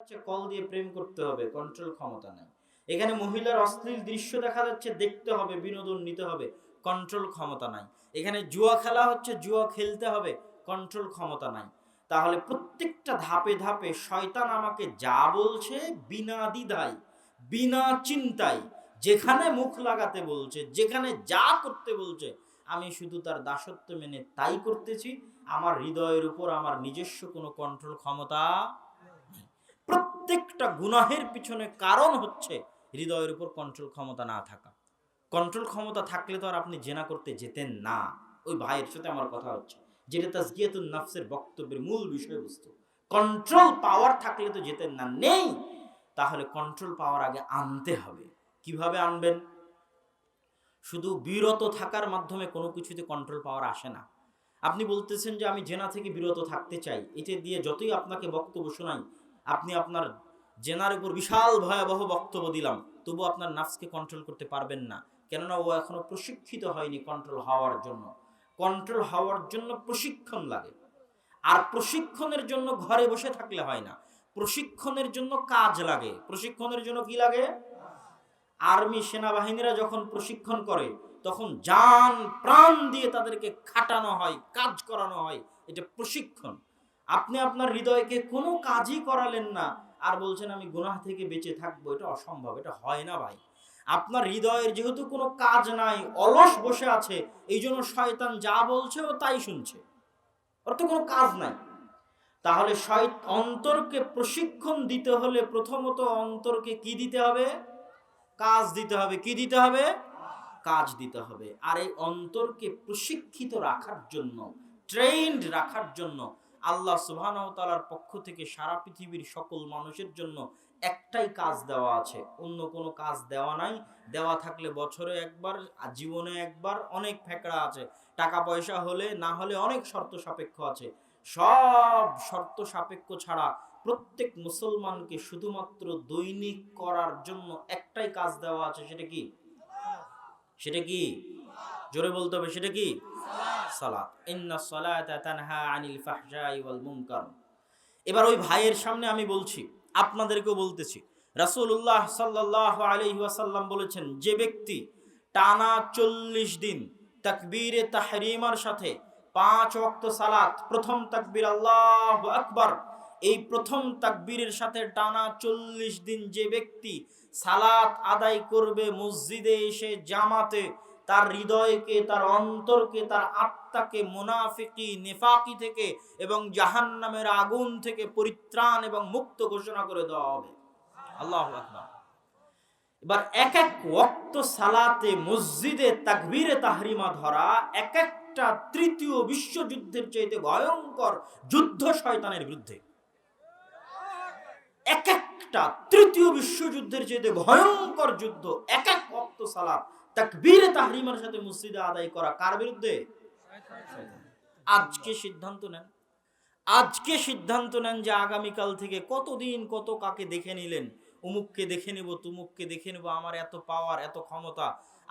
Call দিয়ে প্রেম করতে হবে কন্ট্রোল ক্ষমতা নাই। এখানে মহিলার অশ্লীল দৃশ্য দেখা যাচ্ছে, দেখতে হবে, বিনোদন নিতে হবে কন্ট্রোল ক্ষমতা নাই। এখানে জুয়া খেলা হচ্ছে, জুয়া খেলতে হবে কন্ট্রোল ক্ষমতা নাই। তাহলে প্রত্যেকটা ধাপে ধাপে শয়তান আমাকে যা বলছে বিনা দ্বিধায়, বিনা চিন্তায়, যেখানে মুখ লাগাতে বলছে, যেখানে যা করতে বলছে, আমি শুধু তার দাসত্ব মেনে তাই করতেছি। আমার হৃদয়ের উপর আমার নিজস্ব কোনো কন্ট্রোল ক্ষমতা। প্রত্যেকটা গুনাহের পিছনে কারণ হচ্ছে হৃদয়ের উপর কন্ট্রোল ক্ষমতা না থাকা। কন্ট্রোল ক্ষমতা থাকলে তো আর আপনি জেনা করতে যেতেন না। ওই ভাইয়ের সাথে আমার কথা হচ্ছে, যেটা তাজকিয়াতুন নাফসের বক্তব্যের মূল বিষয়বস্তু। কন্ট্রোল পাওয়ার থাকলে তো যেতেন না, নেই। তাহলে কন্ট্রোল পাওয়ার আগে আনতে হবে। কীভাবে আনবেন? শুধু বিরত থাকার মাধ্যমে কোনো কিছুতে কন্ট্রোল পাওয়ার আসে না। আপনি বলতেছেন যে আমি জেনা থেকে বিরত থাকতে চাই। এটা দিয়ে যতই আপনাকে বক্তব্য শোনাই, আপনি আপনার জেনার উপর বিশাল ভয়াবহ বক্তব্য দিলাম। তবু আপনার নাফসকে কন্ট্রোল করতে পারবেন না। কেননা ও এখনও প্রশিক্ষিত হয়নি কন্ট্রোল হওয়ার জন্য। কন্ট্রোল হওয়ার জন্য প্রশিক্ষণ লাগে। আর প্রশিক্ষণের জন্য ঘরে বসে থাকলে হয় না। প্রশিক্ষণের জন্য কাজ লাগে। প্রশিক্ষণের জন্য কি লাগে? আর্মি সেনাবাহিনীরা যখন প্রশিক্ষণ করে, তখন যান প্রাণ দিয়ে তাদেরকে খাটানো হয়, কাজ করানো হয়। এটা প্রশিক্ষণ। আপনি আপনার হৃদয়কে কোনো কাজই করালেন না। আর বলছেন, আমি গুনাহ থেকে বেঁচে থাকব, এটা অসম্ভব, এটা হয় না ভাই। আপনার হৃদয়ের যেহেতু কোনো কাজ নাই, অলস বসে আছে এই জন্য শয়তান যা বলছে ও তাই শুনছে। ওর তো কোনো কাজ নাই। তাহলে অন্তরকে প্রশিক্ষণ দিতে হলে প্রথমত অন্তরকে কি দিতে হবে? কাজ দিতে হবে। কি দিতে হবে? কাজ দিতে হবে। আর এই অন্তরকে প্রশিক্ষিত রাখার জন্য ট্রেন্ড রাখার জন্য আল্লাহ সুবহানাহু পক্ষ থেকে সারা পৃথিবীর সকল মানুষের জন্য একটাই কাজ দেওয়া আছে। অন্য কোনো কাজ দেওয়া নাই। দেওয়া থাকলে বছরে একবার জীবনে একবার অনেক ফেকড়া আছে। টাকা পয়সা হলে, না হলে অনেক শর্ত সাপেক্ষ আছে। সব শর্ত সাপেক্ষ ছাড়া প্রত্যেক মুসলমানকে শুধুমাত্র দৈনিক করার জন্য একটাই কাজ দেওয়া আছে, সেটা কি? সেটা কি? জোরে বলতে হবে, সেটা কি? আনিল এবার ওই ভাইয়ের সামনে আমি বলছি, আপনাদেরকেও বলতেছি, রাসূলুল্লাহ সাল্লাল্লাহু আলাইহি বলেছেন, যে ব্যক্তি টানা চল্লিশ দিন তাকবীরে তাহরিমার সাথে পাঁচ ওয়াক্ত সালাত, প্রথম তাকবীর আল্লাহু আকবার, এই প্রথম তাকবীরের সাথে টানা চল্লিশ দিন যে ব্যক্তি সালাত আদায় করবে মসজিদে এসে জামাতে তার হৃদয়কে, তার অন্তরকে, তার আত্মাকে মুনাফিকি, নেফাকি থেকে এবং জাহান্নামের আগুন থেকে পরিত্রাণ এবং মুক্ত ঘোষণা করে দেওয়া হবে। আল্লাহ এবার এক এক ওয়াক্ত সালাতে মসজিদে তাকবীরে তাহরিমা ধরা এক একটা তৃতীয় বিশ্বযুদ্ধের চাইতে ভয়ঙ্কর যুদ্ধ শয়তানের বিরুদ্ধে। এক একটা তৃতীয় বিশ্বযুদ্ধের চাইতে ভয়ঙ্কর যুদ্ধ এক এক ওয়াক্ত সালাত তাকবীরে তাহরিমার সাথে মসজিদে আদায় করা কার বিরুদ্ধে? আজকে সিদ্ধান্ত নেন। আজকে সিদ্ধান্ত নেন যে আগামীকাল থেকে কতদিন কত কাকে দেখে নিলেন? অমুককে দেখে নেব, তুমুককে দেখে নেব, আমার এত পাওয়ার এত ক্ষমতা।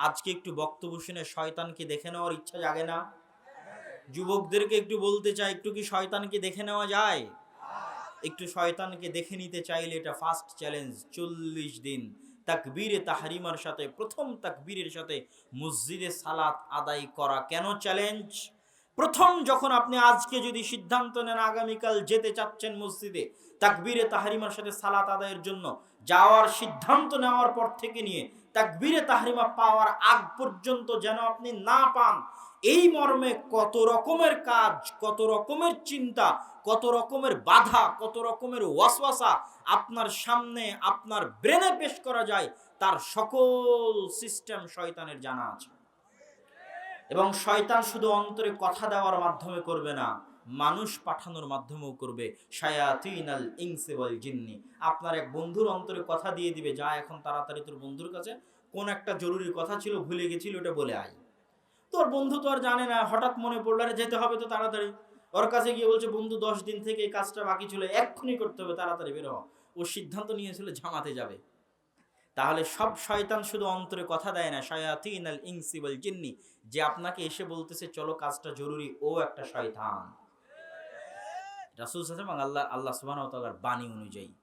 আজকে একটু বক্তব্য শুনে শয়তানকে দেখে নেওয়ার ইচ্ছা জাগে না? যুবকদেরকে একটু বলতে চাই, একটু কি শয়তানকে দেখে নেওয়া যায়? একটু শয়তানকে দেখে নিতে চাইলে এটা ফার্স্ট চ্যালেঞ্জ চল্লিশ দিন। তাকবীরে তাহারিমার সাথে, প্রথম তাকবীরের সাথে মসজিদে সালাত আদায় করা কেন চ্যালেঞ্জ প্রথম যখন আপনি আজকে যদি সিদ্ধান্ত নেন আগামীকাল যেতে চাচ্ছেন মসজিদে, তাকবীরে তাহারিমার সাথে সালাত আদায়ের জন্য যাওয়ার সিদ্ধান্ত নেওয়ার পর থেকে নিয়ে তাকবীরে তাহারিমা পাওয়ার আগ পর্যন্ত যেন আপনি না পান এই মর্মে কত রকমের কাজ, কত রকমের চিন্তা, কত রকমের বাধা, কত রকমের ওয়াসওয়াসা আপনার সামনে, আপনার ব্রেনে পেশ করা যায়, তার সকল সিস্টেম শয়তানের জানা আছে। এবং শয়তান শুধু অন্তরে কথা দেওয়ার মাধ্যমে করবে না, মানুষ পাঠানোর মাধ্যমেও করবে। জিন্নি। আপনার এক বন্ধুর অন্তরে কথা দিয়ে দিবে, যা এখন তাড়াতাড়ি তোর বন্ধুর কাছে। কোন একটা জরুরি কথা ছিল, ভুলে গেছিল, ওটা বলে আয়। তোর বন্ধু তো আর জানে না, হঠাৎ মনে পড়ল, আরে যেতে হবে তো তাড়াতাড়ি। ওর কাছে গিয়ে বলছে, বন্ধু, দশ দিন থেকে এই কাজটা বাকি ছিল, এক্ষুনি করতে হবে, তাড়াতাড়ি বের ও সিদ্ধান্ত নিয়েছিল, জামাতে যাবে। তাহলে সব শয়তান শুধু অন্তরে কথা দেয় না শায়াতিন আল ইনসি ওয়াল জিন্নি। যে আপনাকে এসে বলতেছে, চলো, কাজটা জরুরি। ও একটা শয়তান। রাসূল ওয়াসাল্লাম আল্লাহ আল্লাহ তাআলার বাণী অনুযায়ী।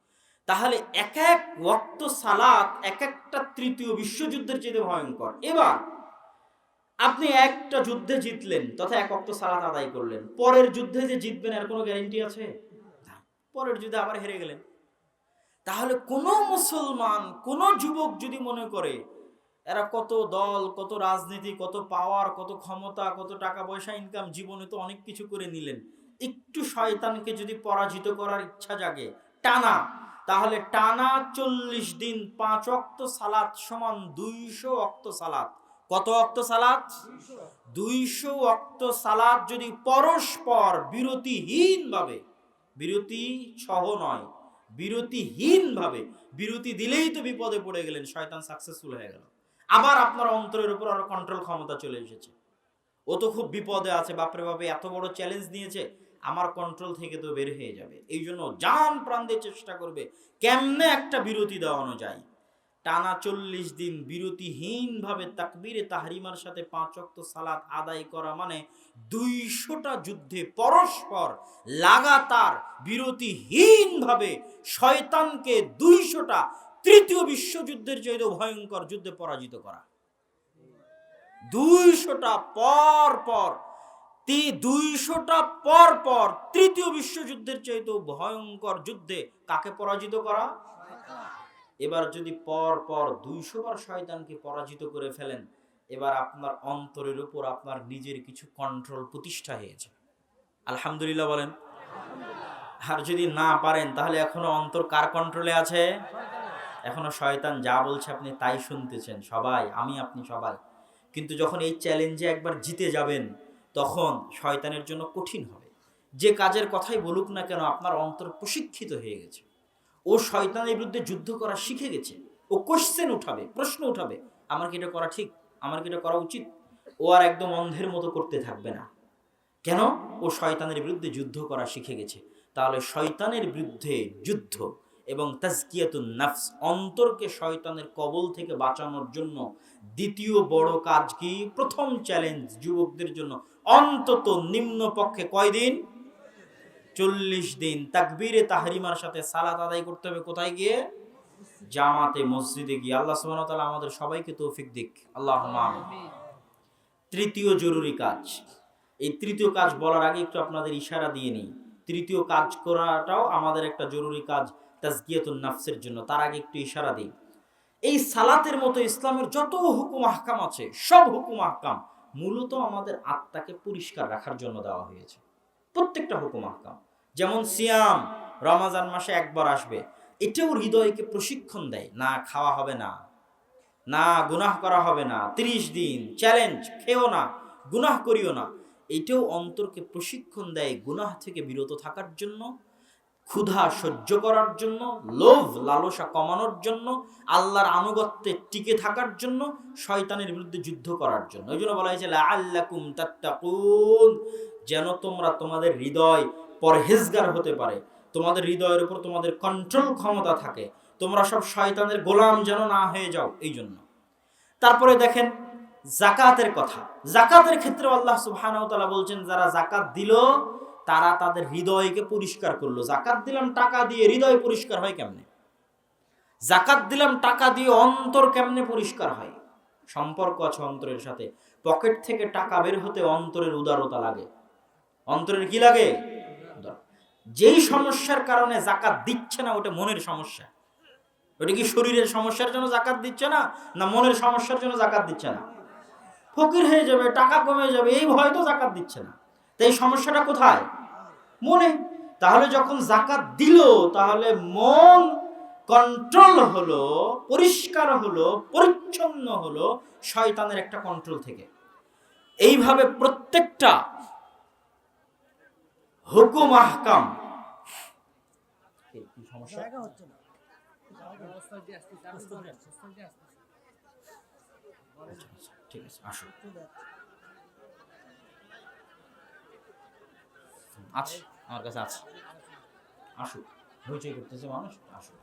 তাহলে এক এক ওয়াক্ত সালাত, এক একটা তৃতীয় বিশ্বযুদ্ধের চেয়ে ভয়ঙ্কর। এবার আপনি একটা যুদ্ধে জিতলেন, তথা এক অক্ত সালাত আদায় করলেন। পরের যুদ্ধে যে জিতবেন, এর কোনো গ্যারেন্টি আছে? পরের যুদ্ধে আবার হেরে গেলেন। তাহলে কোন মুসলমান, কোন যুবক যদি মনে করে, এরা কত দল, কত রাজনীতি, কত পাওয়ার কত ক্ষমতা, কত টাকা পয়সা ইনকাম জীবনে তো অনেক কিছু করে নিলেন। একটু শয়তানকে যদি পরাজিত করার ইচ্ছা জাগে, টানা, তাহলে টানা চল্লিশ দিন পাঁচ অক্ত সালাত সমান দুইশো অক্ত সালাত। কত অক্ত সালাত দুইশো অক্ত সালাত যদি পরস্পর বিরতিহীন ভাবে বিরতি সহ নয় বিরতিহীন ভাবে বিরতি দিলেই তো বিপদে পড়ে গেলেন, শয়তান সাকসেসফুল হয়ে গেল। আবার আপনার অন্তরের উপর আরও কন্ট্রোল ক্ষমতা চলে এসেছে। ও তো খুব বিপদে আছে, বাপরে বাপে, এত বড় চ্যালেঞ্জ নিয়েছে, আমার কন্ট্রোল থেকে তো বের হয়ে যাবে। এই জন্য জান প্রাণ দিয়ে চেষ্টা করবে, কেমনে একটা বিরতি দেওয়ানো যায়? টানা চল্লিশ দিন বিরতিহীন ভাবে তাকবিরে তাহরিমার সাথে পাঁচ অক্ত সালাত আদায় করা মানে দুইশোটা যুদ্ধে পরস্পর লাগাতার বিরতিহীন ভাবে শয়তানকে দুইশোটা তৃতীয় বিশ্বযুদ্ধের চাইতে ভয়ঙ্কর যুদ্ধে পরাজিত করা। দুইশোটা পর পর দুইশোটা পর পর তৃতীয় বিশ্বযুদ্ধের চাইতে ভয়ঙ্কর যুদ্ধে কাকে পরাজিত করা? এবার যদি পর পর দুইশো বার শয়তানকে পরাজিত করে ফেলেন, এবার আপনার অন্তরের উপর আপনার নিজের কিছু কন্ট্রোল প্রতিষ্ঠা হয়েছে আলহামদুলিল্লাহ বলেন। আর যদি না পারেন, তাহলে এখনও অন্তর কার কন্ট্রোলে আছে? এখনও শয়তান যা বলছে আপনি তাই শুনতেছেন। সবাই, আমি, আপনি সবাই। কিন্তু যখন এই চ্যালেঞ্জে একবার জিতে যাবেন, তখন শয়তানের জন্য কঠিন হবে। যে কাজের কথাই বলুক না কেন, আপনার অন্তর প্রশিক্ষিত হয়ে গেছে। ও শয়তানের বিরুদ্ধে যুদ্ধ করা শিখে গেছে। ও কোশ্চেন উঠাবে, প্রশ্ন উঠাবে, আমার কি এটা করা ঠিক? আমার কি এটা করা উচিত? ও আর একদম অন্ধের মতো করতে থাকবে না। কেন? ও শয়তানের বিরুদ্ধে যুদ্ধ করা শিখে গেছে। তাহলে শয়তানের বিরুদ্ধে যুদ্ধ এবং তাজকিয়াতুন নাফস, অন্তরকে শয়তানের কবল থেকে বাঁচানোর জন্য দ্বিতীয় বড় কাজ কি? প্রথম চ্যালেঞ্জ যুবকদের জন্য। অন্তত নিম্নপক্ষে কয়দিন? চল্লিশ দিন তাকবীরে তাহরিমার সাথে সালাত আদায় করতে হবে। কোথায় গিয়ে? জামাতে, মসজিদে গিয়ে। আল্লাহ তাআলা আমাদের সবাইকে তৌফিক দিক। আল্লাহ তৃতীয় জরুরি কাজ। এই তৃতীয় কাজ বলার আগে একটু আপনাদের ইশারা দিয়ে নিই। তৃতীয় কাজ করাটাও আমাদের একটা জরুরি কাজ তাজকিয়াতুন নাফসের জন্য। তার আগে একটু ইশারা দিই। এই সালাতের মতো ইসলামের যত হুকুম আহকাম আছে, সব হুকুম আহকাম মূলত আমাদের আত্মাকে পরিষ্কার রাখার জন্য দেওয়া হয়েছে। প্রত্যেকটা হুকুম আহকাম। যেমন সিয়াম, রমাজান মাসে একবার আসবে। এটাও হৃদয়কে প্রশিক্ষণ দেয়, না খাওয়া হবে না না গুনাহ করা হবে না, ত্রিশ দিন চ্যালেঞ্জ খেও না, গুনাহ করিও না। এটাও অন্তরকে প্রশিক্ষণ দেয় গুনাহ থেকে বিরত থাকার জন্য, ক্ষুধা সহ্য করার জন্য, লোভ, লালসা কমানোর জন্য, আল্লাহর আনুগত্যে টিকে থাকার জন্য, শয়তানের বিরুদ্ধে যুদ্ধ করার জন্য। ওই জন্য বলা হয়েছে আল্লাকুম তাত্তাকুন, যেন তোমরা তোমাদের হৃদয় পরহেজগার হতে পারে। তোমাদের হৃদয়ের উপর তোমাদের কন্ট্রোল ক্ষমতা থাকে। তোমরা সব শয়তানের গোলাম যেন না হয়ে যাও এই জন্য তারপরে দেখেন জাকাতের কথা। জাকাতের ক্ষেত্রে আল্লাহ সুবহানাহু ওয়া বলছেন, যারা জাকাত দিল, তারা তাদের হৃদয়কে পরিষ্কার করল। জাকাত দিলাম টাকা দিয়ে, হৃদয় পরিষ্কার হয় কেমনে? জাকাত দিলাম টাকা দিয়ে, অন্তর কেমনে পরিষ্কার হয়? সম্পর্ক আছে অন্তরের সাথে। পকেট থেকে টাকা বের হতে অন্তরের উদারতা লাগে। অন্তরের কি লাগে। যেই সমস্যার কারণে জাকাত দিচ্ছে না, ওটা মনের সমস্যা। ওটা কি শরীরের সমস্যার জন্য জাকাত দিচ্ছে না না মনের সমস্যার জন্য জাকাত দিচ্ছে না? ফকির হয়ে যাবে, টাকা কমে যাবে, এই ভয় তো জাকাত দিচ্ছে না। তাই সমস্যাটা কোথায়? মনে। তাহলে যখন জাকাত দিল, তাহলে মন কন্ট্রোল হলো, পরিষ্কার হলো, পরিচ্ছন্ন হলো শয়তানের একটা কন্ট্রোল থেকে। এইভাবে প্রত্যেকটা হুকুম আহকাম। ঠিক আছে। আসো আছে আমার কাছে আছে আসুক মানুষ আসুক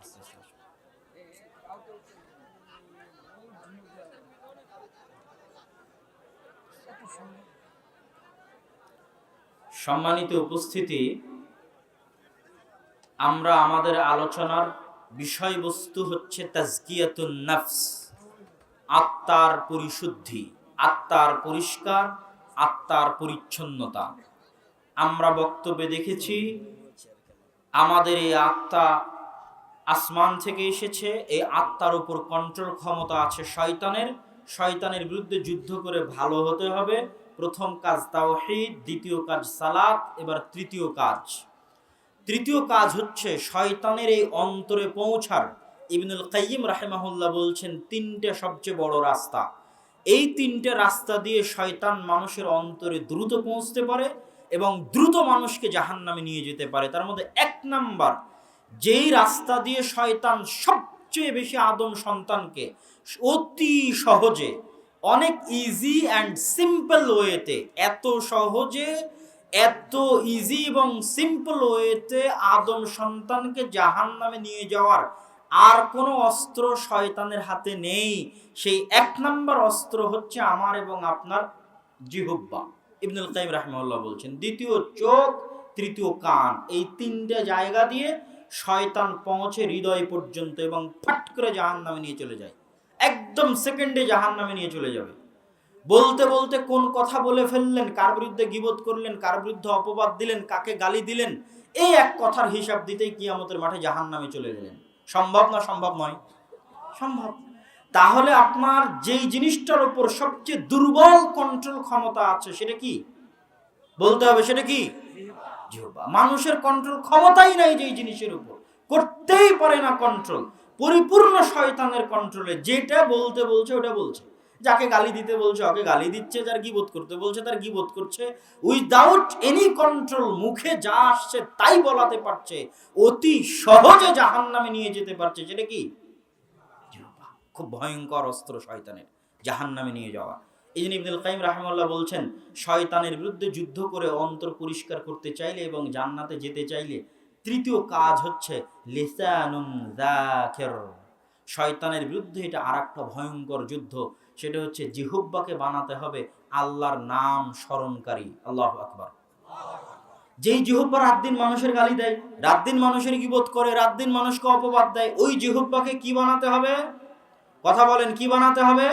সম্মানিত উপস্থিতি, আমরা আমাদের আলোচনার বিষয়বস্তু হচ্ছে তাজকিয়াতুন নাফস, আত্মার পরিশুদ্ধি, আত্মার পরিষ্কার, আত্মার পরিচ্ছন্নতা। আমরা বক্তব্যে দেখেছি, আমাদের এই আত্মা আসমান থেকে এসেছে, এই আত্মার উপর কন্ট্রোল ক্ষমতা আছে শয়তানের শয়তানের বিরুদ্ধে যুদ্ধ করে ভালো হতে হবে প্রথম কাজ তাওহীদ, দ্বিতীয় কাজ সালাত, এবার তৃতীয় কাজ। তৃতীয় কাজ হচ্ছে শয়তানের এই অন্তরে পৌঁছার। ইবনুল কাইয়িম রাহেমাহুল্লাহ বলছেন, তিনটে সবচেয়ে বড় রাস্তা। এই তিনটে রাস্তা দিয়ে শয়তান মানুষের অন্তরে দ্রুত পৌঁছতে পারে এবং দ্রুত মানুষকে জাহান্নামে নিয়ে যেতে পারে। তার মধ্যে এক নাম্বার, যেই রাস্তা দিয়ে শয়তান সবচেয়ে বেশি আদম সন্তানকে অতি সহজে অনেক ইজি অ্যান্ড সিম্পল ওয়েতে এত সহজে, এত ইজি এবং সিম্পল ওয়েতে আদম সন্তানকে জাহান নামে নিয়ে যাওয়ার আর কোনো অস্ত্র শয়তানের হাতে নেই। সেই এক নম্বর অস্ত্র হচ্ছে আমার এবং আপনার জিহুব্বা ইবনুল কাইম রাহমাল্লাহ বলছেন, দ্বিতীয় চোখ, তৃতীয় কান, এই তিনটে জায়গা দিয়ে শয়তান পৌঁছে হৃদয় পর্যন্ত এবং ফাট করে জাহান নামে নিয়ে চলে যায়। একদম সেকেন্ডে জাহান নামে নিয়ে চলে যাবে। বলতে বলতে কোন কথা বলে ফেললেন, কার বিরুদ্ধে গিবত করলেন, কার বিরুদ্ধে অপবাদ দিলেন, কাকে গালি দিলেন, এই এক কথার হিসাব দিতেই কিয়ামতের মাঠে জাহান নামে চলে গেলেন। সম্ভব না সম্ভব নয়? সম্ভব। তাহলে আপনার যেই জিনিসটার উপর সবচেয়ে দুর্বল কন্ট্রোল ক্ষমতা আছে, সেটা কি? বলতে হবে সেটা কি। মানুষের কন্ট্রোল ক্ষমতাই নাই যেই জিনিসের উপর। করতেই পারে না কন্ট্রোল পরিপূর্ণ শয়তানের কন্ট্রোলে যেটা বলতে বলছে, ওটা বলছে। যাকে গালি দিতে বলছে, ওকে গালি দিচ্ছে, যার গিবোধ করতে বলছে, তার গিবোধ করছে? উইদাউট এনি কন্ট্রোল মুখে যা আসছে তাই বলাতে পারছে। অতি সহজে জাহান নামে নিয়ে যেতে পারছে। সেটা কি? খুব ভয়ঙ্কর অস্ত্র শয়তানের জাহান নামে নিয়ে যাওয়া। এই জন্য ইবনুল কাইম রাহমাল্লাহ বলছেন, শয়তানের বিরুদ্ধে যুদ্ধ করে অন্তর পরিষ্কার করতে চাইলে এবং জান্নাতে যেতে চাইলে তৃতীয় কাজ হচ্ছে শয়তানের বিরুদ্ধে এটা আরেকটা ভয়ঙ্কর যুদ্ধ। সেটা হচ্ছে জিহুব্বাকে বানাতে হবে আল্লাহর নাম স্মরণকারী। আল্লাহ আকবর। যেই জিহুব্বা রাত দিন মানুষের গালি দেয়, রাত দিন মানুষের গিবোধ করে, রাত দিন মানুষকে অপবাদ দেয়, ওই জিহুব্বাকে কি বানাতে হবে? কথা বলেন, কি বানাতে হবে?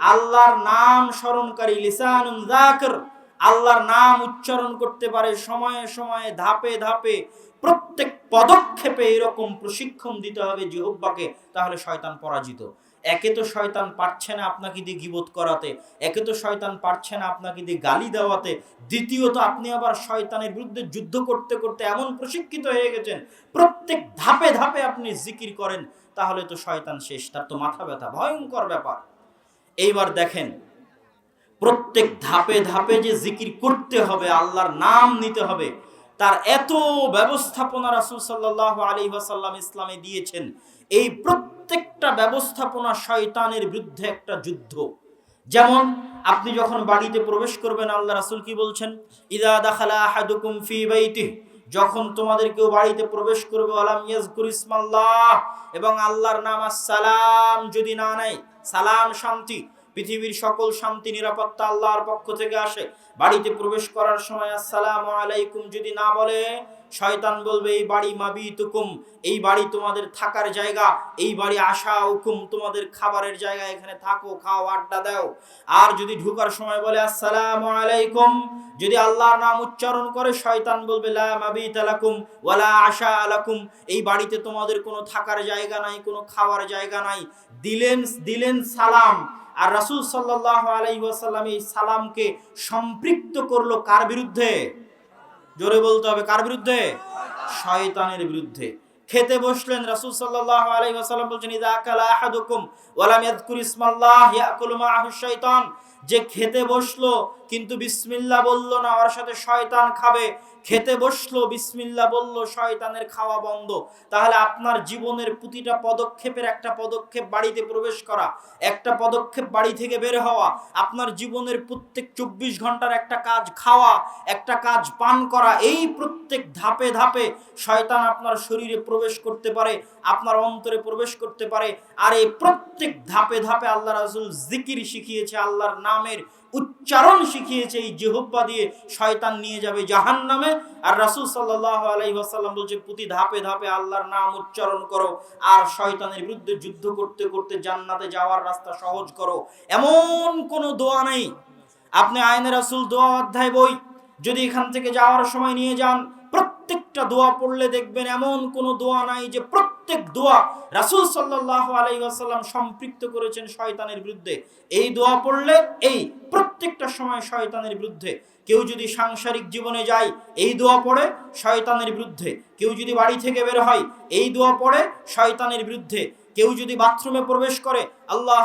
আল্লাহর নাম স্মরণকারী লিসানুন যাকির। আল্লাহর নাম উচ্চারণ করতে পারে, সময়ে সময়ে, ধাপে ধাপে। প্রত্যেক পদক্ষেপে এরকম প্রশিক্ষণ দিতে হবে জিহুব্বাকে তাহলে শয়তান পরাজিত। একে তো শয়তান পারছে না আপনাকে দিয়ে গিবোধ করাতে, একে তো শয়তান পারছে না আপনাকে দিয়ে গালি দেওয়াতে। দ্বিতীয়ত, আপনি আবার শয়তানের বিরুদ্ধে যুদ্ধ করতে করতে এমন প্রশিক্ষিত হয়ে গেছেন, প্রত্যেক ধাপে ধাপে আপনি জিকির করেন, তাহলে তো শয়তান শেষ, তার তো মাথা ব্যথা, ভয়ঙ্কর ব্যাপার। এইবার দেখেন প্রত্যেক ধাপে ধাপে যে জিকির করতে হবে, আল্লাহর নাম নিতে হবে, তার এত ব্যবস্থাপনা রাসূল সাল্লাল্লাহু আলাইহি ওয়াসাল্লাম ইসলামে দিয়েছেন। এই প্রত্যেকটা ব্যবস্থাপনা শয়তানের বিরুদ্ধে একটা যুদ্ধ। যেমন, আপনি যখন বাড়িতে প্রবেশ করবেন, আল্লাহ রাসূল কি বলছেন? ইদা দাখালা আহাদুকুম ফি বাইতিহি যখন তোমাদের কেউ বাড়িতে প্রবেশ করবে আলাম ইয়াজকুর ইসমাল্লাহ এবং আল্লাহর নাম সালাম যদি না নেয়, সালাম শান্তি পৃথিবীর সকল শান্তি, নিরাপত্তা আল্লাহর পক্ষ থেকে আসে। বাড়িতে প্রবেশ করার সময় আসসালাম আলাইকুম যদি না বলে, শয়তান বলবে, এই বাড়ি মাবি তুকুম এই বাড়ি তোমাদের থাকার জায়গা, এই বাড়ি আসা হুকুম তোমাদের খাবারের জায়গা, এখানে থাকো, খাও, আড্ডা দাও। আর যদি ঢুকার সময় বলে, আসসালামু আলাইকুম, যদি আল্লাহর নাম উচ্চারণ করে, শয়তান বলবে, লা মাবি লাকুম ওয়ালা আশা আলাকুম এই বাড়িতে তোমাদের কোনো থাকার জায়গা নাই, কোনো খাওয়ার জায়গা নাই। দিলেন দিলেন সালাম। আর রাসূল সাল্লাল্লাহু আলাইহি ওয়াসাল্লাম এই সালামকে সম্পৃক্ত করল কার বিরুদ্ধে? জোরে বলতে হবে, কার বিরুদ্ধে? শয়তানের বিরুদ্ধে। খেতে বসলেন রাসূল সাল্লাল্লাহু আলাইহি বলছেন শাইতান যে খেতে বসল, কিন্তু বিসমিল্লাহ বলল না, ওর সাথে শয়তান খাবে। খেতে বসল, বিসমিল্লাহ বলল, শয়তানের খাওয়া বন্ধ। তাহলে আপনার জীবনের প্রতিটা পদক্ষেপের একটা পদক্ষেপ বাড়িতে প্রবেশ করা, একটা পদক্ষেপ বাড়ি থেকে বের হওয়া, আপনার জীবনের প্রত্যেক চব্বিশ ঘণ্টার একটা কাজ খাওয়া, একটা কাজ পান করা, এই প্রত্যেক ধাপে ধাপে শয়তান আপনার শরীরে প্রবেশ করতে পারে, আপনার অন্তরে প্রবেশ করতে পারে। আর এই প্রত্যেক ধাপে ধাপে আল্লাহ রাসূল জিকির শিখিয়েছে, আল্লাহর নামের উচ্চারণ শিখিয়েছে, এই জিহব্বা দিয়ে শয়তান নিয়ে যাবে জাহান নামে আর রাসুল সাল্লাহ আলাইসাল্লাম বলছে প্রতি ধাপে ধাপে আল্লাহর নাম উচ্চারণ করো, আর শয়তানের বিরুদ্ধে যুদ্ধ করতে করতে জান্নাতে যাওয়ার রাস্তা সহজ করো। এমন কোনো দোয়া নেই। আপনি আইনের রাসুল দোয়া অধ্যায় বই যদি এখান থেকে যাওয়ার সময় নিয়ে যান, প্রত্যেকটা দোয়া পড়লে দেখবেন এমন কোনো দোয়া নাই যে প্রত্যেক দোয়া রাসুল সাল্লাহ আলাইসাল্লাম সম্পৃক্ত করেছেন শয়তানের বিরুদ্ধে। এই দোয়া পড়লে এই প্রত্যেকটা সময় শয়তানের বিরুদ্ধে। কেউ যদি সাংসারিক জীবনে যায়, এই দোয়া পড়ে শয়তানের বিরুদ্ধে। কেউ যদি বাড়ি থেকে বের হয়, এই দোয়া পড়ে শয়তানের বিরুদ্ধে। কেউ যদি বাথরুমে প্রবেশ করে আল্লাহ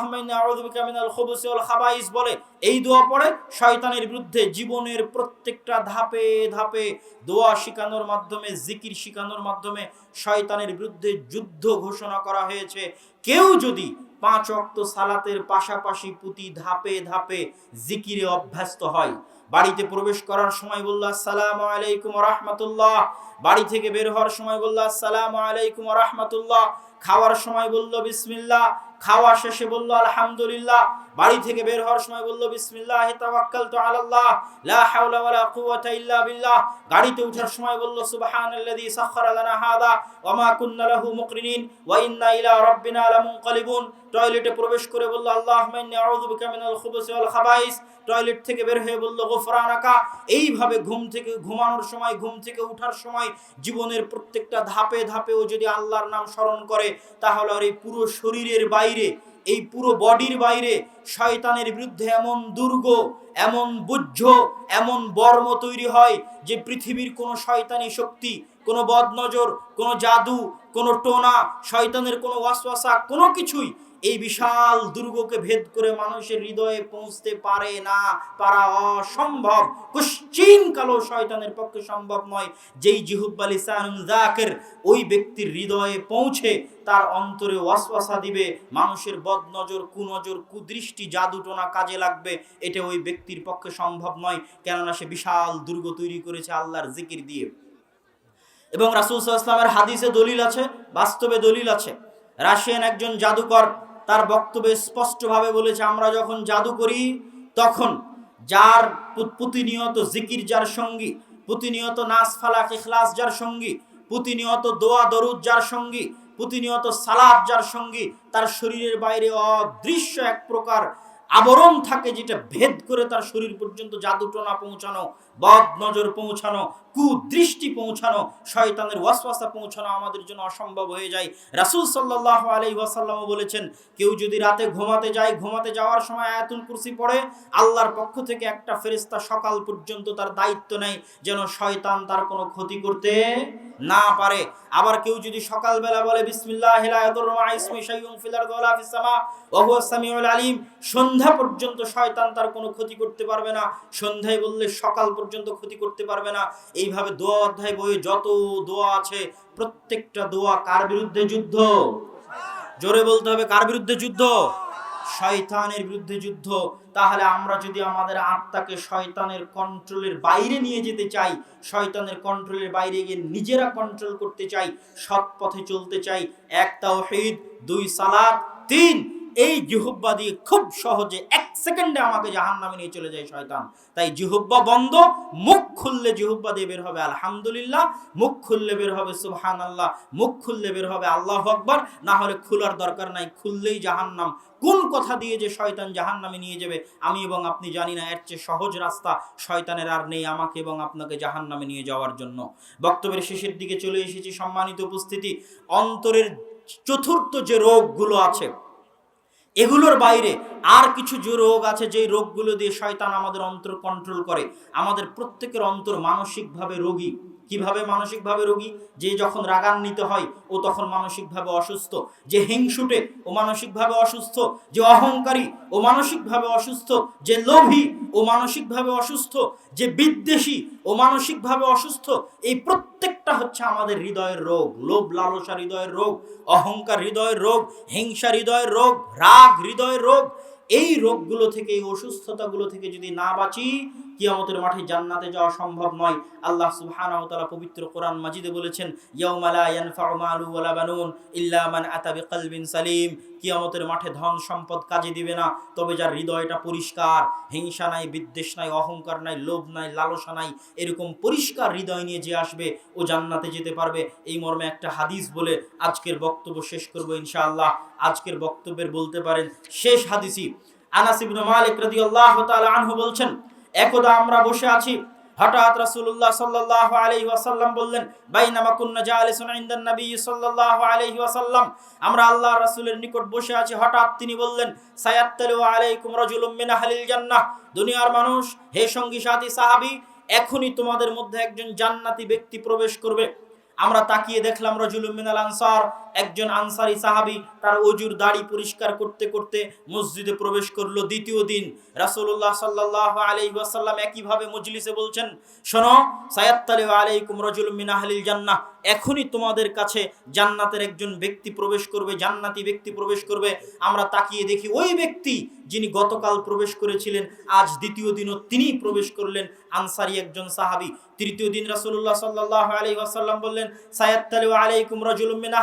খাবাইস বলে, এই দোয়া পড়ে শয়তানের বিরুদ্ধে জীবনের প্রত্যেকটা ধাপে ধাপে দোয়া শিখানোর মাধ্যমে, জিকির শিখানোর মাধ্যমে শয়তানের বিরুদ্ধে যুদ্ধ ঘোষণা করা হয়েছে। কেউ যদি পাঁচ অক্ত সালাতের পাশাপাশি প্রতি ধাপে ধাপে জিকিরে অভ্যস্ত হয়, বাড়িতে প্রবেশ করার সময় বলল, আসসালাম আলাইকুম রহমতুল্লাহ। বাড়ি থেকে বের হওয়ার সময় বলল, আসসালাম আলাইকুম রহমতুল্লাহ। খাওয়ার সময় বলল বিসমিল্লাহ। খাওয়া শেষে বলল, আলহামদুলিল্লাহ। বাড়ি থেকে বের হওয়ার সময় বলল, বিসমিল্লাহ, তাওয়াক্কালতু আলাল্লাহ, লা হাওলা ওয়ালা কুওয়াতা ইল্লা বিল্লাহ। গাড়িতে ওঠার সময় বলল, সুবহানাল্লাযী সাখখারা লানা হাদা, ওয়া মা কুন্না লাহু মুকরিনিন, ওয়া ইন্না ইলা রাব্বিনা লামুনকালিবুন। টয়লেটে প্রবেশ করে বলল, আল্লাহুম্মা ইন্নী আউযু বিকা মিনাল খুবুসি ওয়াল খাবাইস। টয়লেট থেকে বের হয়ে বলল, গোফরানাকা। এইভাবে ঘুম থেকে, ঘুমানোর সময়, ঘুম থেকে ওঠার সময় জীবনের প্রত্যেকটা ধাপে ধাপেও যদি আল্লাহর নাম স্মরণ করে, তাহলে আর এই পুরো শরীরের বাইরে এই পুরো বডির বাইরে শয়তানের বিরুদ্ধে এমন দুর্গ, এমন বুঝ এমন বর্ম তৈরি হয় যে পৃথিবীর কোনো শয়তানি শক্তি, কোনো বদনজর, কোনো জাদু, কোনো টোনা, শয়তানের কোনো ওয়াসওয়াসা কোনো কিছুই এই বিশাল দুর্গকে ভেদ করে মানুষের হৃদয়ে পৌঁছতে পারে না, পারা অসম্ভব। কুশ্চিন কালো শয়তানের পক্ষে সম্ভব নয়। যেই জিহুব্বা লিসানুল জাকের ওই ব্যক্তির হৃদয়ে পৌঁছে তার অন্তরে ওয়াসওয়াসা দিবে, মানুষের বদনজর, কুনজর, কুদৃষ্টি, জাদুটোনা কাজে লাগবে, এটা ওই ব্যক্তির পক্ষে সম্ভব নয়। কেননা সে বিশাল দুর্গ তৈরি করেছে আল্লাহর জিকির দিয়ে। এবং রাসুল সাল্লামের হাদিসে দলিল আছে, বাস্তবে দলিল আছে। রাশিয়ান একজন জাদুকর তার বক্তব্যে স্পষ্টভাবে বলেছে, আমরা যখন জাদু করি, তখন যার প্রতিনিয়ত জিকির যার সঙ্গী, প্রতিনিয়ত নাচ ফালাক, ইখলাস যার সঙ্গী, প্রতিনিয়ত দোয়া দরুদ যার সঙ্গী, প্রতিনিয়ত সালাদ যার সঙ্গী, তার শরীরের বাইরে অদৃশ্য এক প্রকার আবরণ থাকে যেটা ভেদ করে তার শরীর পর্যন্ত জাদুটনা পৌঁছানো বদ নজর পৌঁছানো, কুদৃষ্টি পৌঁছানো, শয়তানের ওয়াসওয়াসা পৌঁছানো আমাদের জন্য অসম্ভব হয়ে যায়। রাসুল সাল্লাহ আলাই ওয়াসাল্লামও বলেছেন, কেউ যদি রাতে ঘুমাতে যায়, ঘুমাতে যাওয়ার সময় আয়াতুল কুরসি পড়ে, আল্লাহর পক্ষ থেকে একটা ফেরিস্তা সকাল পর্যন্ত তার দায়িত্ব নেয় যেন শয়তান তার কোনো ক্ষতি করতে না পারে। আবার কেউ যদি সকালবেলা বলে বিসমিল্লাহ আলিম, সন্ধ্যা পর্যন্ত শয়তান তার কোনো ক্ষতি করতে পারবে না। সন্ধ্যায় বললে সকাল ক্ষতি করতে পারবে না। এইভাবে দোয়া অধ্যায় বইয়ে যত দোয়া আছে, প্রত্যেকটা দোয়া কার বিরুদ্ধে যুদ্ধ? জোরে বলতে হবে, কার বিরুদ্ধে যুদ্ধ? শয়তানের বিরুদ্ধে যুদ্ধ। তাহলে আমরা যদি আমাদের আত্মাকে শয়তানের কন্ট্রোলের বাইরে নিয়ে যেতে চাই, শয়তানের কন্ট্রোলের বাইরে গিয়ে নিজেরা কন্ট্রোল করতে চাই, সৎ পথে চলতে চাই, এক তাওহীদ, দুই সালাত, তিন এই জিহুব্বা দিয়ে খুব সহজে এক সেকেন্ডে আমাকে জাহান নামে নিয়ে চলে যায় শয়তান। তাই জিহুব্বা বন্ধ, মুখ খুললে জিহুব্বা দিয়ে বের হবে আলহামদুলিল্লাহ, মুখ খুললে বের হবে সুবহান আল্লাহ মুখ খুললে বের হবে আল্লাহ আকবর, না হলে খোলার দরকার নাই, খুললেই জাহান্নাম। কোন কথা দিয়ে যে শয়তান জাহান নামে নিয়ে যাবে, আমি এবং আপনি জানি না, এর চেয়ে সহজ রাস্তা শয়তানের আর নেই আমাকে এবং আপনাকে জাহান নামে নিয়ে যাওয়ার জন্য। বক্তব্যের শেষের দিকে চলে এসেছি সম্মানিত উপস্থিতি। অন্তরের চতুর্থ যে রোগগুলো আছে এগুলোর বাইরে আর কিছু যে রোগ আছে, যেই রোগগুলো দিয়ে শয়তান আমাদের অন্তর কন্ট্রোল করে, আমাদের প্রত্যেকের অন্তর মানসিকভাবে রোগী। কীভাবে মানসিকভাবে রোগী? যে যখন রাগান্বিত হয়, ও তখন মানসিকভাবে অসুস্থ। যে হিংসুটে, ও মানসিকভাবে অসুস্থ। যে অহংকারী, ও মানসিকভাবে অসুস্থ। যে লোভী, ও মানসিকভাবে অসুস্থ। যে বিদ্বেষী, ও মানসিকভাবে অসুস্থ। এই প্রত্যেকটা হচ্ছে আমাদের হৃদয়ের রোগ। লোভ, লালসা হৃদয়ের রোগ, অহংকার হৃদয়ের রোগ, হিংসা হৃদয়ের রোগ, রাগ হৃদয়ের রোগ। এই রোগগুলো থেকে, এই অসুস্থতাগুলো থেকে যদি না বাঁচি কিয়ামতের মাঠে জান্নাতে যাওয়া সম্ভব নয়। আল্লাহ সুবহানাহু তাআলা পবিত্র কোরআন মাজিদে বলেছেন, ইয়াউমা লা ইয়ানফাউ মালু ওয়ালা বানুন ইল্লা মান আতা বিকলবিন সালিম। কিয়ামতের মাঠে ধন সম্পদ কাজে দিবে না, তবে যার হৃদয়টা পরিষ্কার, হিংসা নাই, বিদ্বেষ নাই, অহংকার নাই, লোভ নাই, লালসা নাই, এরকম পরিষ্কার হৃদয় নিয়ে যে আসবে, ও জান্নাতে যেতে পারবে। এই মর্মে একটা হাদিস বলে আজকের বক্তব্য শেষ করব ইনশাআল্লাহ। আজকের বক্তব্যের বলতে পারেন শেষ হাদিসই। আনাস ইবনে মালিক রাদিয়াল্লাহু তাআলা আনহু বলছেন একদা আমরা বসে আছি। হঠাৎ রাসূলুল্লাহ সাল্লাল্লাহু আলাইহি ওয়াসাল্লাম বললেন, বাইনামা কুন্না জালিসুন ইনদান নবী সাল্লাল্লাহু আলাইহি ওয়াসাল্লাম। আমরা আল্লাহর রাসূলের নিকট বসে আছি। হঠাৎ তিনি বললেন, সায়াত্তালু আলাইকুম রাজুলুম মিন আহলিল জান্নাহ। দুনিয়ার মানুষ, হে সঙ্গী সাথী সাহাবী, এখনই তোমাদের মধ্যে একজন জান্নাতি ব্যক্তি প্রবেশ করবে। আমরা তাকিয়ে দেখলাম রজুলুম মিনাল আনসার। একজন আনসারি সাহাবী তার অজুর দাড়ি পরিষ্কার করতে করতে মসজিদে প্রবেশ করল। দ্বিতীয় দিন রাসূলুল্লাহ সাল্লাল্লাহু আলাইহি ওয়াসাল্লাম একইভাবে মজলিসে বলছেন, শোনো সায়াত্তালি আলাইকুম রাজুলুম মিন আহলিল জান্নাহ। এখনই তোমাদের কাছে জান্নাতের একজন ব্যক্তি প্রবেশ করবে, জান্নাতি ব্যক্তি প্রবেশ করবে। আমরা তাকিয়ে দেখি ওই ব্যক্তি যিনি গতকাল প্রবেশ করেছিলেন, আজ দ্বিতীয় দিনও তিনি প্রবেশ করলেন আনসারি একজন সাহাবী। তৃতীয় দিন রাসুল্লাহ সাল্লাল্লাহু আলাইহি ওয়াসাল্লাম বললেন সায়াত্তালি আলাইকুম রাজুলুম মিন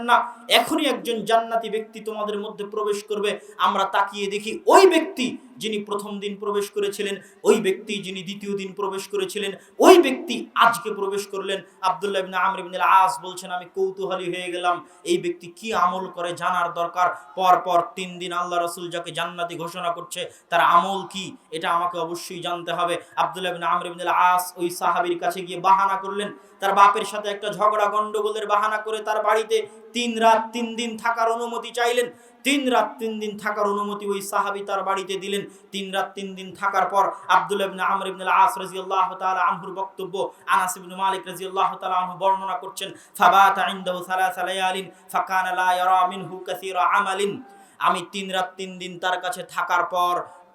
আহলিল জান্নাহ এখনই একজন জান্নাতি ব্যক্তি তোমাদের মধ্যে প্রবেশ করবে। আমরা তাকিয়ে দেখি ওই ব্যক্তি যিনি প্রথম দিন প্রবেশ করেছিলেন, ওই ব্যক্তি যিনি দ্বিতীয় দিন প্রবেশ করেছিলেন, ওই ব্যক্তি আজকে প্রবেশ করলেন। আব্দুল্লাহ ইবনে আমর ইবনে আস বলছেন, আমি কৌতূহলী হয়ে গেলাম। এই ব্যক্তি কি আমল করে জানার দরকার? পর পর তিন দিন আল্লাহ রাসূল যাকে জান্নাতি ঘোষণা করছে, তার আমল কি? এটা আমাকে অবশ্যই জানতে হবে। আবদুল্লাহ ইবনে আমর ইবনে আস ওই সাহাবীর কাছে গিয়ে বাহানা করলেন। তার বাপের সাথে একটা ঝগড়া, গন্ডগোলের বাহানা করে তার বাড়িতে তিন রাত তিন দিন থাকার অনুমতি চাইলেন, তিন রাত তিন দিন থাকার অনুমতি ওই সাহাবী তার বাড়িতে দিলেন। তিন রাত তিন দিন থাকার পর আব্দুল ইবনে আমর ইবনে আস রাদিয়াল্লাহু তাআলা আনহুর বক্তব্য, আনাস ইবনে মালিক রাদিয়াল্লাহু তাআলা আনহু বর্ণনা করছেন, ফাবাতা ইনদাহু সালাসা লায়ালিন ফাকানা লা ইয়ারা মিনহু কাসীরা আমালিন। আমি তিন রাত তিন দিন তার কাছে থাকার পর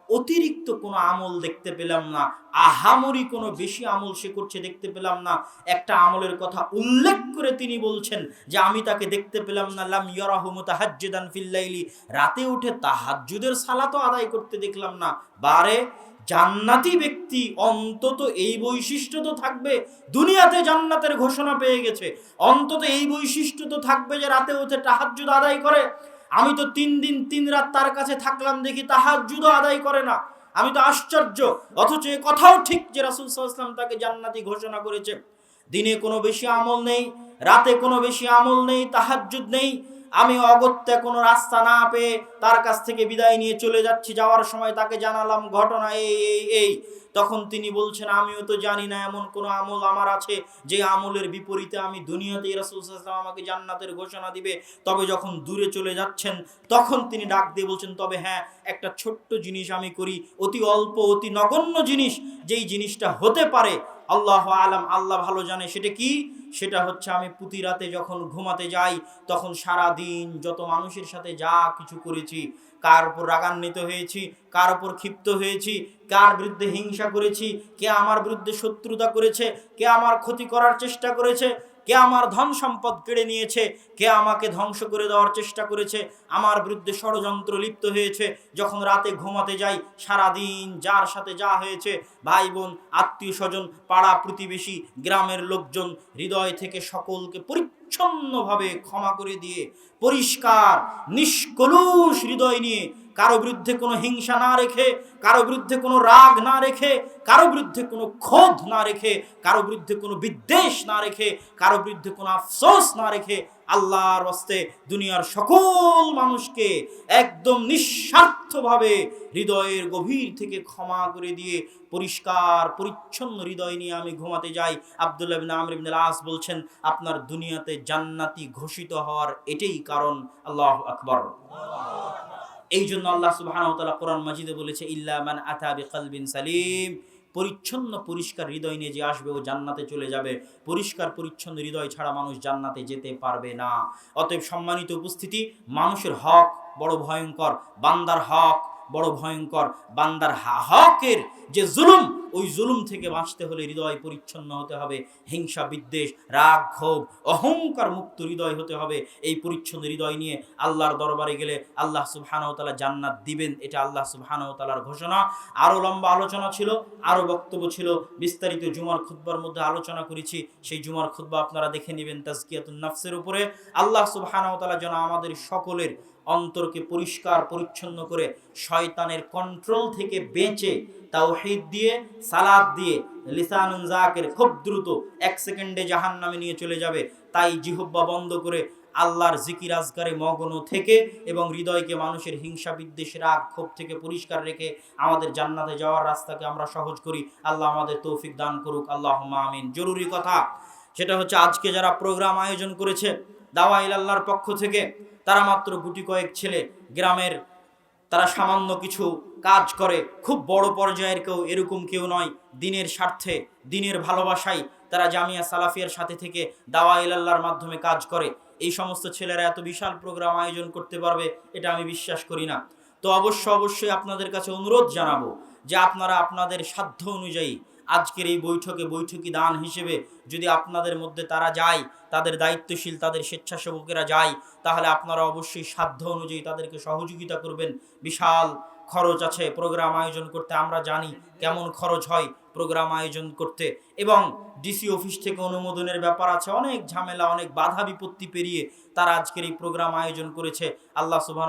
অতিরিক্ত কোনো আমল দেখতে পেলাম না। আহামরি কোনো বেশি আমল সে করছে দেখতে পেলাম না। একটা আমলের কথা উল্লেখ করে তিনি বলছেন যে, আমি তাকে দেখতে পেলাম না। লাম ইয়ারাহু মুতাহাজ্জিদান ফিল লাইলি। রাতে উঠে তাহাজ্জুদের সালাতও আদায় করতে দেখলাম না। বারে, জান্নাতি ব্যক্তি অন্তত এই বৈশিষ্ট্য তো থাকবে, দুনিয়াতে জান্নাতের ঘোষণা পেয়ে গেছে। অন্তত এই বৈশিষ্ট্য তো থাকবে যে, রাতে উঠে তাহাজ্জুদ আদায় করে। আমি তো তিন দিন, তিন রাত তার কাছে থাকলাম, দেখি তাহার জুদো আদায় করে না। আমি তো আশ্চর্য, অথচ এ কথাও ঠিক যে রাসুল সাল্লাম তাকে জান্নাতি ঘোষণা করেছে দিনে কোনো বেশি আমল নেই, রাতে কোনো বেশি আমল নেই, তাহাজ্জুদ নেই আমি অগত্যা কোনো রাস্তা না পেয়ে তার কাছ থেকে বিদায় নিয়ে চলে যাচ্ছি। যাওয়ার সময় তাকে জানালাম, ঘটনা এই এই এই। তখন তিনি বলছেন, আমিও তো জানি না, এমন কোনো আমল আমার আছে যে আমলের বিপরীতে আমি দুনিয়াতে রাসুলাম আমাকে জান্নাতের ঘোষণা দিবে। তবে যখন দূরে চলে যাচ্ছেন, তখন তিনি ডাক দিয়ে বলছেন, তবে হ্যাঁ একটা ছোট্ট জিনিস আমি করি, অতি অল্প, অতি নগণ্য জিনিস। যেই জিনিসটা হতে পারে আল্লাহ আলম, আল্লাহ ভালো জানে, সেটা কি? সেটা হচ্ছে আমি প্রতি রাতে যখন ঘুমাতে যাই, তখন সারা দিন যত মানুষের সাথে যা কিছু করেছি, কার উপর রাগান্বিত হয়েছি, কার উপর ক্ষিপ্ত হয়েছি, কার বিরুদ্ধে হিংসা করেছি, কে আমার বিরুদ্ধে শত্রুতা করেছে, কে আমার ক্ষতি করার চেষ্টা করেছে কে আমার ধন সম্পদ কেড়ে নিয়েছে? কে আমাকে ধ্বংস করে দেওয়ার চেষ্টা করেছে? আমার বিরুদ্ধে ষড়যন্ত্র লিপ্ত হয়েছে। যখন রাতে ঘুমাতে যাই, সারাদিন যার সাথে যা হয়েছে ভাই বোন আত্মীয় স্বজন পাড়া প্রতিবেশী, গ্রামের লোকজন, হৃদয় থেকে সকলকে পরিচ্ছন্নভাবে ক্ষমা করে দিয়ে, পরিষ্কার, নিষ্কলুষ হৃদয় নিয়ে কারও বিরুদ্ধে কোনো হিংসা না রেখে, কারও বিরুদ্ধে কোনো রাগ না রেখে, কারও বিরুদ্ধে কোনো ক্ষোভ না রেখে, কারও বিরুদ্ধে কোনো বিদ্বেষ না রেখে, কারও বিরুদ্ধে কোনো আফসোস না রেখে আল্লাহর হস্তে দুনিয়ার সকল মানুষকে একদম নিঃস্বার্থভাবে হৃদয়ের গভীর থেকে ক্ষমা করে দিয়ে, পরিষ্কার, পরিচ্ছন্ন হৃদয় নিয়ে আমি ঘুমাতে যাই। আবদুল্লাহ বিন আমর ইবনে আস বলছেন, আপনার দুনিয়াতে জান্নাতি ঘোষিত হওয়ার এটাই কারণ আল্লাহ আকবর। এই জন্য আল্লাহ সুবাহ কোরআন মাজিদে বলেছে ইল্লামান আতা বিকলবিন সালিম। পরিচ্ছন্ন, পরিষ্কার হৃদয় নিয়ে যে আসবে, ও জান্নাতে চলে যাবে। পরিষ্কার, পরিচ্ছন্ন হৃদয় ছাড়া মানুষ জান্নাতে যেতে পারবে না। অতএব সম্মানিত উপস্থিতি, মানুষের হক বড় ভয়ঙ্কর, বান্দার হক। বড় ভয়ঙ্কর বান্দার হা- হকের যে জুলুম, ওই জুলুম থেকে বাঁচতে হলে হৃদয় পরিচ্ছন্ন হতে হবে। হিংসা, বিদ্বেষ, রাগ, ক্ষোভ, অহংকার মুক্ত হৃদয় হতে হবে। এই পরিচ্ছন্ন হৃদয় নিয়ে আল্লাহর দরবারে গেলে আল্লাহ সুবহানাহু ওয়া তাআলা জান্নাত দিবেন, এটা আল্লাহ সুবহানাহু ওয়া তাআলার ঘোষণা। আরও লম্বা আলোচনা ছিল আরও বক্তব্য ছিল, বিস্তারিত জুমার খুতবার মধ্যে আলোচনা করেছি। সেই জুমার খুতবা আপনারা দেখে নেবেন তাজকিয়াতুন নাফসের উপরে। আল্লাহ সুবহানাহু ওয়া তাআলা যেন আমাদের সকলের অন্তরকে পরিষ্কার, পরিচ্ছন্ন করে শয়তানের কন্ট্রোল থেকে বেঁচে তাওহীদ দিয়ে সালাদ দিয়ে লিসানুন জাকের খুব দ্রুত এক সেকেন্ডে জাহান্নামে নিয়ে চলে যাবে। তাই জিহব্বা বন্ধ করে আল্লাহর জিকির আজগারে মগ্ন থেকে এবং হৃদয়কে মানুষের হিংসা বিদ্বেষ রাগ ক্ষোভ থেকে পরিষ্কার রেখে আমাদের জান্নাতে যাওয়ার রাস্তাকে আমরা সহজ করি। আল্লাহ আমাদের তৌফিক দান করুক। আল্লাহ আমিন। জরুরি কথা, সেটা হচ্ছে আজকে যারা প্রোগ্রাম আয়োজন করেছে দাওয়া আল্লাহর পক্ষ থেকে তারা মাত্র গুটি কয়েক ছেলে গ্রামের তারা সামান্য কিছু কাজ করে। খুব বড় পর্যায়ের কেউ এরকম কেউ নয়। দিনের স্বার্থে, দিনের ভালোবাসায় তারা জামিয়া সালাফিয়ার সাথে থেকে দাওয়া ইলাল্লাহর মাধ্যমে কাজ করে। এই সমস্ত ছেলেরা এত বিশাল প্রোগ্রাম আয়োজন করতে পারবে, এটা আমি বিশ্বাস করি না। তো অবশ্য অবশ্যই আপনাদের কাছে অনুরোধ জানাব যে আপনারা আপনাদের সাধ্য অনুযায়ী আজকের এই বৈঠকে বৈঠকি দান হিসেবে যদি আপনাদের মধ্যে তারা যায়, তাদের দায়িত্বশীল, তাদের স্বেচ্ছাসেবকেরা যায়, তাহলে আপনারা অবশ্যই সাধ্য অনুযায়ী তাদেরকে সহযোগিতা করবেন। বিশাল খরচ আছে প্রোগ্রাম আয়োজন করতে, আমরা জানি কেমন খরচ হয় প্রোগ্রাম আয়োজন করতে। এবং ডিসি অফিস থেকে অনুমোদনের ব্যাপার আছে, অনেক ঝামেলা, অনেক বাধা বিপত্তি পেরিয়ে তারা আজকের এই প্রোগ্রাম আয়োজন করেছে। আল্লাহ সুবাহ